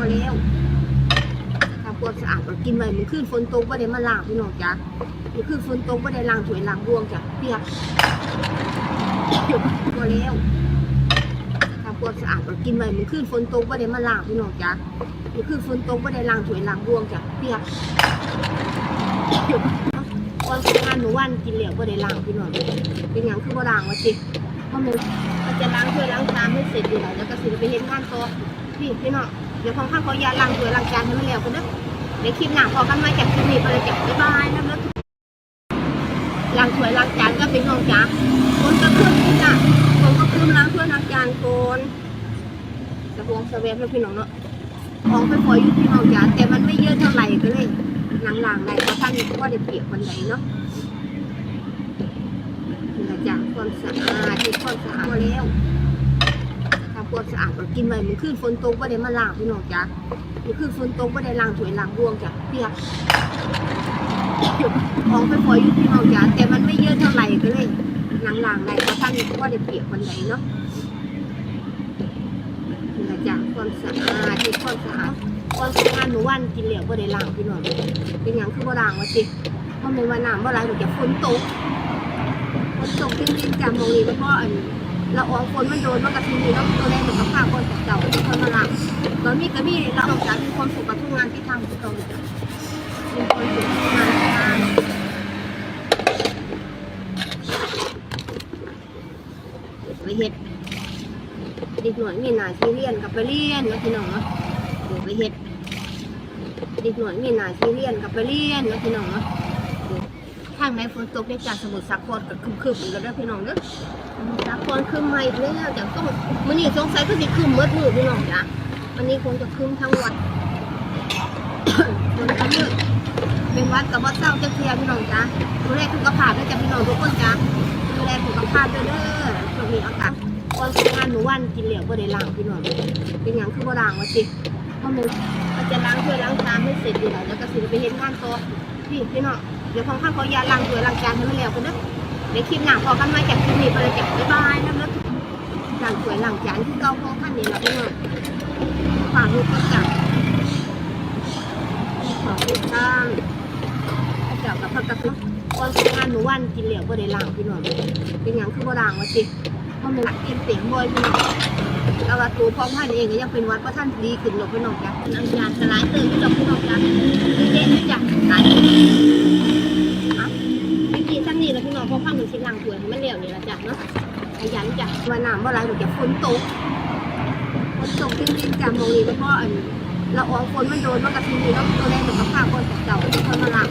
พอแล้วทำความสะอาดก็กินไว้มันขึ้นฝนตกบ่ได้มาล้างพี่น้องจ้ะมันขึ้นฝนตกบ่ได้ล้างถ้วยล้างรวงจ้ะเปียกพอแล้วทำความสะอาดก็กินไว้มันขึ้นฝนตกบ่ได้มาล้างพี่น้องจ้ะมันขึ้นฝนตกบ่ได้ล้างถ้วยล้างรวงจ้ะเปียกก่อนสงานหนูวันกินเหลวบ่ได้ล้างพี่น้องเป็นหยังคือบ่ล้างวะจิเพราะมันจะล้างถ้วยล้างชามให้เสร็จอยู่แล้วแล้วก็สิไปเฮ็ดงานต่อพี่พี่น้อง เดี๋ยวของข้างเขายาล้างถ้วล้างจานให้มันแล้วกันเด้อเดี๋ยวคลิปหน้าพอกันมาจากคลิปนี้ไปเลยจ้ะบ๊ายบายนะเด้อล้างถ้วยล้างจานก็เป็นน้องจ้าคนก็คืมจ้ะคนก็คืมล้างถ้วยล้างจานโกนสะพวงสะเวฟแล้วพี่น้องเนาะของไปปล่อยอยู่พี่น้องจ้าแต่มันไม่เยอะเท่าไหร่ก็เลยล้างๆได้เพราะท่านก็ได้เปียบคนไหนเนาะนี่แหละจ้ะความสะอาดที่ความสะอาดพอแล้ว วามสะอาดก็กินไว้มันขึ้นฝนตกบ่ได้มาล้างพี่น้องจ้ะมันขึ้นฝนตกบ่ได้ล้างถ้วยล้างรวงจ้ะเปียกของไปปล่อยอยู่พี่น้องจ้ะแต่มันไม่เยอะเท่าไหร่ก็เลยล้างๆได้เพราะท่านก็ได้เปียบคนไหนเนาะนี่แหละจ้ะความสะอาดที่ความสะอาดความสะอาดหนูวันกินเหลวบ่ได้ล้างพี่น้องเป็นหยังคือบ่ล้างวะจิเพราะมันว่าน้ำบ่ไหลมันจะฝนตกฝนตกจริงๆจ้ะมองนี่เพราะอัน เราออกฝนมันโดนมันกระทิงอยู่แล้วตัวแรกมันก็ฆ่าคนเก่าที่คนมาลังตอนนี้ก็มีเราออกากมีความสุขกับทุกงานที่ทำที่ตรงนี้มีความสุขทุกงานที่ทำไปเห็ดเด็กหน่อยมีหน้าที่เรียนกับไปเรียนนะพี่น้องเนาะเดี๋ยวไปเห็ดเด็กหน่อยมีหน้าที่เรียนกับไปเรียนนะพี่น้องเนาะทางไหนฝนตกได้จากสมุทรสาครกับคึมๆอีกแล้วพี่น้องเด้อ สาครคืมมาอีกแล้วจะต้องมันนี่สงสัยก็จะคืมมืดมืดพี่น้องจ้ะวันนี้คงจะคืมทั้งวันคนทั้งมืดเป็นวัดกับวัดเจ้าจะเคลียพี่น้องจ้ะดูแลสุขภาพด้วยจ้ะพี่น้องทุกคนจ้ะดูแลสุขภาพด้วยเด้อช่วงนี้อากาศก่อนสงกรานต์หนูวันกินเหลวบ่ได้ล้างพี่น้องเป็นหยังคือบ่ล้างวะจิเพราะมันมันจะล้างถ้วยล้างชามให้เสร็จอยู่แล้วแล้วก็สิไปเฮ็ดงานต่อพี่พี่น้องเดี๋ยวของข้างเขายาล้างถ้วยล้างจานให้มันแล้วกันเด้อ เดี๋ยวคลิปหน้าพอกันมาจากคลิปนี้ไปเลยจ้ะบ๊ายบายนะแล้วหลังสวยหลังจานที่เก้าพ่อขั้นนี้เราพี่น้องฝากลูกก็จับขอติดตามเจ้ากับพักกระตุ้นก่อนสงกานหนูวันกินเหลวบ่ได้ล้างพี่น้องเป็นหยังคือบ่ล้างวะจิเพราะมันหลักกินเสียงบ่อยพี่น้องแล้วว่าตัวพ่อพันเองก็ยังเป็นวัดพระท่านดีขึ้นหรอกพี่น้องจ้ะน้ำยานสลายเติมพี่น้องพี่น้องจ้ะดีเด่นจ้ะหลายพี่พี่ทั้ง นี้แล้วพี่น้องพอข้างหนึ่งชิ้นล่างถวยมันเร็วนี่ละจ้ะเนาะขยันจ้ะว่าน้ำว่าไรมันจะฝนตกฝนตกจริงๆจ้ะมองนี่เพราะอันเราออกฝนมันโดนมันกระทิงอยู่แล้วตัวแรกมันก็ฆ่าคนจากเก่าที่คนมาลัง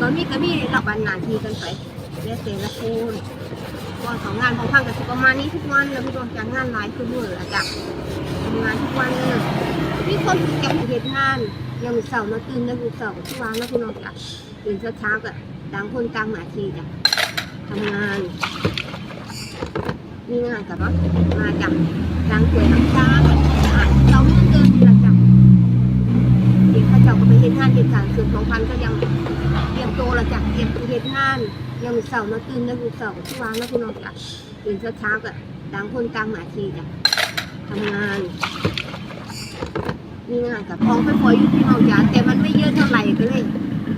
ตอนนี้ก็มีเราบันหนาทีกันไปแล้วแต่ละคนก่อนของงานของข้างกับประมาณนี้ทุกวันแล้วพี่น้องจ้ะงานหลายคือมือละจ้ะทำงานทุกวันเลยมีคนเก็บเหตุงานยังมีเสาร์นะตื่นนะมีเสาร์ทุกวันนะพี่น้องจ้ะตื่นเช้าๆก็ต่างคนต่างหนาทีจ้ะำงาน มีงานกับว่ามาจากล้างถ้วยล้างจานสะอาเราเมื่อเกินละจ้ะเด็กเขาเจ้าก็ไปเห็นงานเด็กการส่วนของพันก็ยังเตรียมตัวละจ้ะเตรียมเห็นงานยังมีเสาร์นะตื่นนะมีเสาร์ที่วางนะพี่น้องจ้ะตื่นเช้าๆก็ต่างคนต่างหน้าทีจ้ะทำงานมีงานกับของไปปล่อยอยู่พี่น้องจ้ะแต่มันไม่เยอะเท่าไหร่ก็เลย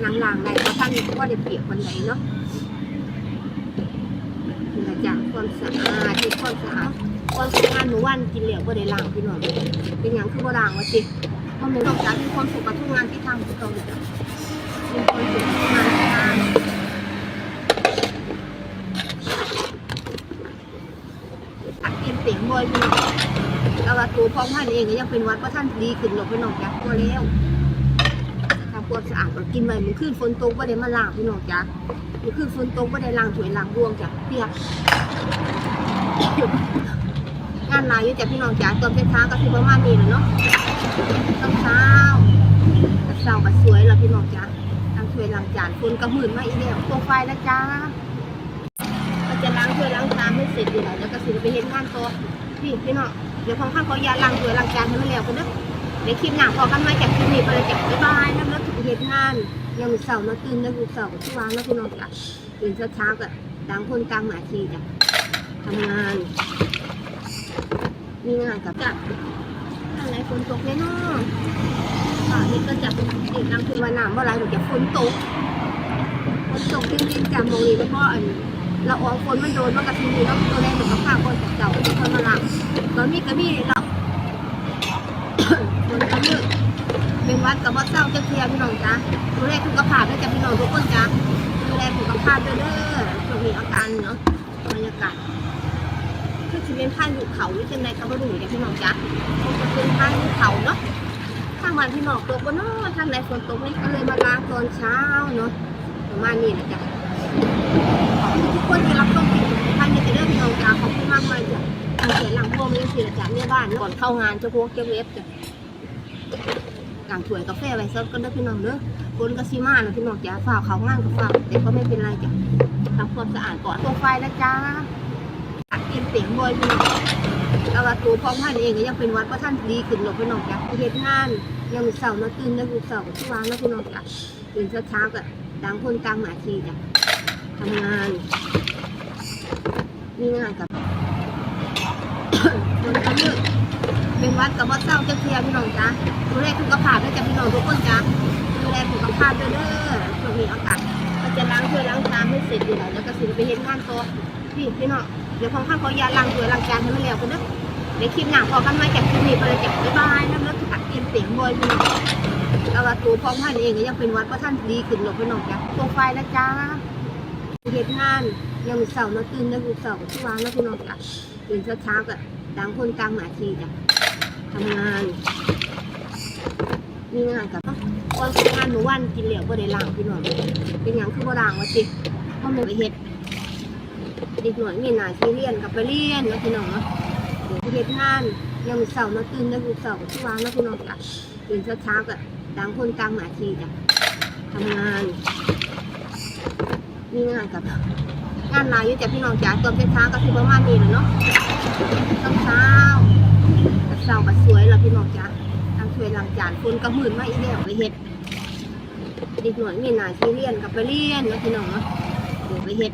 หล้างๆได้เพราะท่านก็ได้เปรียบคนไหนเนาะ นี่แหละจ้ะความสะอาดที่ความสะอาดความสะอาดหนูวันกินเหลวบ่ได้ล้างพี่น้องเป็นหยังคือบ่ล้างวะจิเพราะมันต้องการมีความสุขกับทุกงานที่ทำที่ตรงนี้จ้ะมีความสุขกับทุกงานที่ทำตักกินเสียงบ่อยพี่น้องแล้วว่าตัวพ่อพันธุ์เองก็ยังเป็นวัดพระท่านดีขึ้นหรอกพี่น้องจ้ะตัวแล้วทำความสะอาดก็กินไว้มันขึ้นฝนตกบ่ได้มาล้างพี่น้องจ้ะ มันขึ้นฝนตกบ่ได้ล้างถ้วยล้างรวงจ้ะเปียกงานหลายอยู่จ้ะพี่น้องจ้ะตอนเช้าก็คือประมาณนี้แหละเนาะตอนเช้าตอนเช้าก็สวยแล้วพี่น้องจ้ะล้างถ้วยล้างจานฝนก็หมื่นมาอีกแล้วตัวไฟแล้วจ้าก็จะล้างถ้วยล้างจานให้เสร็จอยู่แล้วแล้วก็สิไปเฮ็ดงานต่อพี่พี่น้องเดี๋ยวขอข้างเขายาล้างถ้วยล้างจานให้มันแล้วกันเด้อในคลิปหนังพอกันมาจากคลิปนี้ไปเลยจ้ะบ๊ายบายนะแล้วถึงเหตุงาน ยังเสาร์นะตื่นนะมีเสาที่วางนะพี่น้องจ้ะตื่นเช้าๆก็ต่างคนต่างหน้าทีจ้ะทำงาน มีงานกับจ้ะอะไรฝนตกแน่นอนค่ะนี่ก็จะอีกลังคือว่าน้ำว่าไรหรือจะฝนตกฝนตกจริงๆจากมองนี้เพราะอันเราออกฝนมันโดนมันกระทิงแล้วตัวแรกมันก็พาคนเก่าๆคนมาลังตอนนี้ก็มีเราฝนก็มืด เป็นวัดกับวัดเจ้าเจะเคลียพี่น้องจ้าดูแลสุขภาพด้วยจ้ะพี่น้องทุกคนจ้าดูแลสุขภาพด้วยเด้อช่วงนี้อาการเนาะบรรยากาศคือสิเป็นผ้าอยู่เขาหรือจังใดก็บ่รู้จ้ะพี่น้องจ้ะคงจะเป็นผ้าอยู่เขาเนาะทางวันพี่น้องตกบ่เนาะทางใดฝนตกนี่ก็เลยมาล้างตอนเช้าเนาะประมาณนี้นะจ๊ะขอบคุณทุกคนที่รับชมคลิปท่านจะเริ่มพี่น้องจ้ะขอบคุณมากมากจ้ะทางเสียหลังพ่อมีเสียจ้ะเนี่ยบ้านก่อนเข้างานเจ้าพวกเจ้าเวฟจ้ะ กางถ้วยกาแฟไว้ซดก็ได้พี่น้องเด้อคนก็สิมานะพี่น้องจ้ะฝ่ากเขางานก็ฝ่ากแต่ก็ไม่เป็นไรจ้ะทำความสะอาดก่อนตัวไฟนะจ้าอัดกินเสียงบ่อยพี่น้องแต่ว่าตัวพ่อท่านเองก็ยังเป็นวัดพระท่านดีขึ้นหรอกพี่น้องจ้ะเฮ็ดงานยังมีเสาร์นะตื่นได้บุกเสาร์ที่วางนะพี่น้องจ้ะตื่นเช้าๆก็ต่างคนต่างหน้าทีจ้ะทำงานมีงานกับคนก็มืด เป็นวัดกับวัดเจ้าเจ้าเทียพี่น้องจ้ะดูแลสุขภาพด้วยจ้ะพี่น้องทุกคนจ้ะดูแลสุขภาพด้วยเด้อช่วงนี้อากาศก็จะล้างถ้วยล้างชามให้เสร็จอยู่แล้วแล้วก็สิไปเฮ็ดงานต่อพี่พี่น้องเดี๋ยวของข้างขอยาล้างถ้วยล้างจานให้มันแล้วกันเด้อเดี๋ยวคลิปหน้าพอกันมาจากคลิปนี้ไปเลยจ้ะบ๊ายบายนะแล้วตัดเตียนเสียงบอยพี่น้องแต่ว่าตัวพ่อท่านเองก็ยังเป็นวัดพระท่านดีขึ้นหรอกพี่น้องจ้ะตัวไฟนะจ้าเฮ็ดงานยังเสาร์นะตื่นได้บุกเสาร์ที่วางนะพี่น้องจ้ะตื่นเช้าๆก็ต่างคนต่างหน้าทีจ้ะ ทำงาน มีงานกับก่อนทำงานหมู่วันกินเหลวบ่ได้ล้างพี่น้องเป็นยังคือบ่ล้างวะติเพราะมันไปเฮ็ดเด็กหน่อยมีหน้าที่เรียนกับไปเรียนนะพี่น้องเนาะเดี๋ยวเฮ็ดงานยังมีเสาร์นะตื่นได้บุกเสาร์ที่วางนะพี่น้องจ้ะตื่นเช้าๆก็ต่างคนต่างหน้าที่จ้ะทำงานมีงานกับงานลายอยู่จ้ะพี่น้องจ๋าตอนเช้าก็คือประมาณนี้แหละเนาะเช้า กับเช้าก็สวยแล้วพี่น้องจ๋าทำช่วยหล้างจานคนก็หมื่นมาอีกแล้วไปเฮ็ดเด็กหน่อยมีหนาที่เรียนกับไปเรียนนะพี่น้องเนาะเดี๋ยวไปเฮ็ด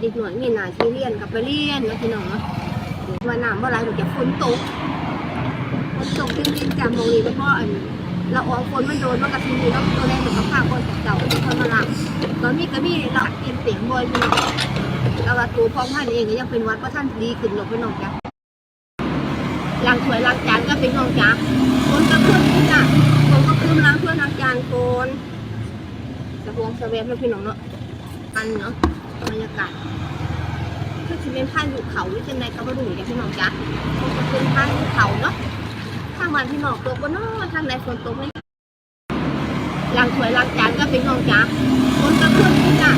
เด็กหน่อยมีหนาที่เรียนกับไปเรียนนะพี่น้องเนาะว่าน้ำว่าไรหนูจะฝนตกฝนตกจริงๆจากมองนี้เพราะอันเราออกฝนมันโดนมันกระทิงแล้วตัวแรกมันก็พาคนเก่าที่คนมาหลังตอนนี้ก็มีเราเปลี่ยนเสียงบ่อยพี่น้องแต่ว่าตัวพ่อท่านเองก็ยังเป็นวัดพระท่านดีขึ้นหรอกพี่น้องจ้ะ ล้างถ้วยล้างจานก็เป็นน้องจ้ะคนก็ขึ้นจ้ะคนก็ขึ้นล้างถ้วยล้างจานโกนสะพวงสะเวฟแล้วพี่น้องเนาะอันเนาะบรรยากาศคือสิเป็นผ้าอยู่เขาหรือจังใดก็บ่รู้จ้ะพี่น้องจ๊ะคงจะเป็นผ้าอยู่เขาเนาะทางวันพี่น้องตกบ่เนาะทางใดฝนตกไม่ล้างถ้วยล้างจานก็เป็นน้องจ๊ะคนก็ขึ้นจ้ะ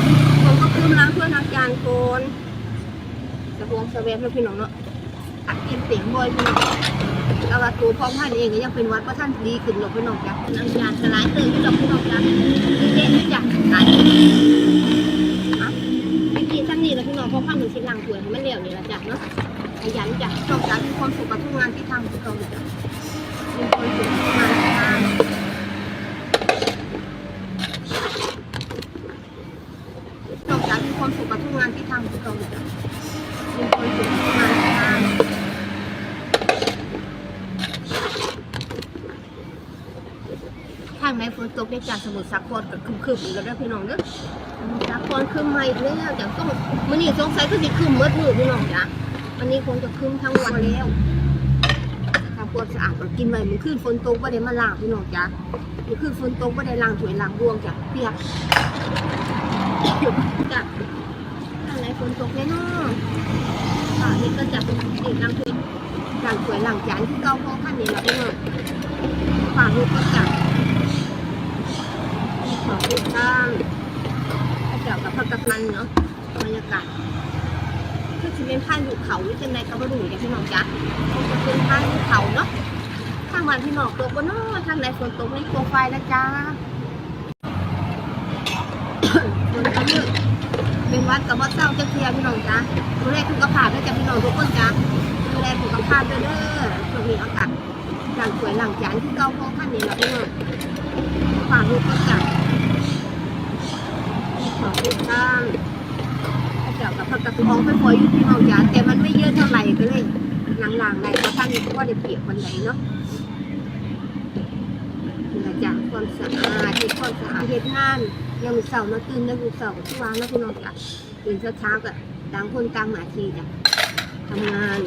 คนก็ขึ้นล้างถ้วยล้างจานโกนสะพวงสะเวฟแล้วพี่น้องเนาะ กินเสียงบ่อยพี่น้องแต่ว่าตัวพ่อท่านเองก็ยังเป็นวัดเพราะท่านดีขึ้นหรอกพี่น้องจ๊ะล้างจานก็หลายเติมอยู่ดอกพี่น้องจ๊ะเด็กๆจ้ะหลายวิธีสั้นนี้แล้วพี่น้องพอความหนึ่งชิ้นลังถ้วยให้มันเร็วนี่ละจ้ะเนาะขยันจ้ะต้องการมีความสุขกับทุกงานที่ทำของเราเลยจ้ะมีความสุขกับทุกงานที่ทำต้องการมีความสุขกับทุกงานที่ทำของเราเลยจ้ะมีความสุขกับทุกงานที่ทำทางในฝนตกในจากสมุทรสาครกับคึมๆอีกแล้วพี่น้องเด้อจาคนคืมมาอีกแล้วจากต้องมันนี่สงสัยก็สิคืมเมื่อมือพี่น้องจ้ะวันนี้คงจะคืมทั้งวันแล้วทำความสะอาดก็กินไว้มันขึ้นฝนตกก็ได้มาล้างพี่น้องจ้ะมันขึ้นฝนตกก็ได้ล้างถวยล้างรวงจ้ะเปียกจ้ะทางไหนฝนตกแน่นอนค่ะนี่ก็จะเป็นอีกล้างถวยล้างถวยล้างจานที่เก่าพ่อขั้นนี้แล้วพี่น้องฝากลูกก็จ้ะขอบคุณค่ะ เกี่ยวกับพันเนาะบรรยากาศคือสิเป็นผ้าอยู่เขาหรือจังใดก็บ่รู้จ้ะพี่น้องจ๊ะคงจะเป็นผ้าอยู่เขาเนาะทางวันพี่น้องตกบ่เนาะทางใดฝนตกไม่โปรไฟล์นะจ๊ะฝนก็มืดเป็นวัดกับวัดเจ้าเจ้าเทียพี่น้องจ๊ะดูแลสุขภาพด้วยจ้ะพี่น้องทุกคนจ๊ะดูแลสุขภาพด้วยเด้อช่วงนี้อากาศหลังสวยหลังจานที่เก่าพอขั้นนี้แล้วพี่น้องฝากลูกก็จ้ะ ขอบคุณค่ะเกี่ยวกับผักกาดทองไปปล่อยอยู่ที่น้องจ๋าแต่มันไม่เยอะเท่าไหร่ก็เลยหล่างๆได้เพราะท่านก็ได้เปรียบคนใดเนาะนี่ละจ้ะความสะอาดเฮ็ดความสะอาดเฮ็ดงานยังมีเสาร์มาตื่นแล้วมีเสาร์ที่วางนะพี่น้องจ้ะตื่นเช้าๆก็ต่างคนต่างหน้าทีจ้ะทำงาน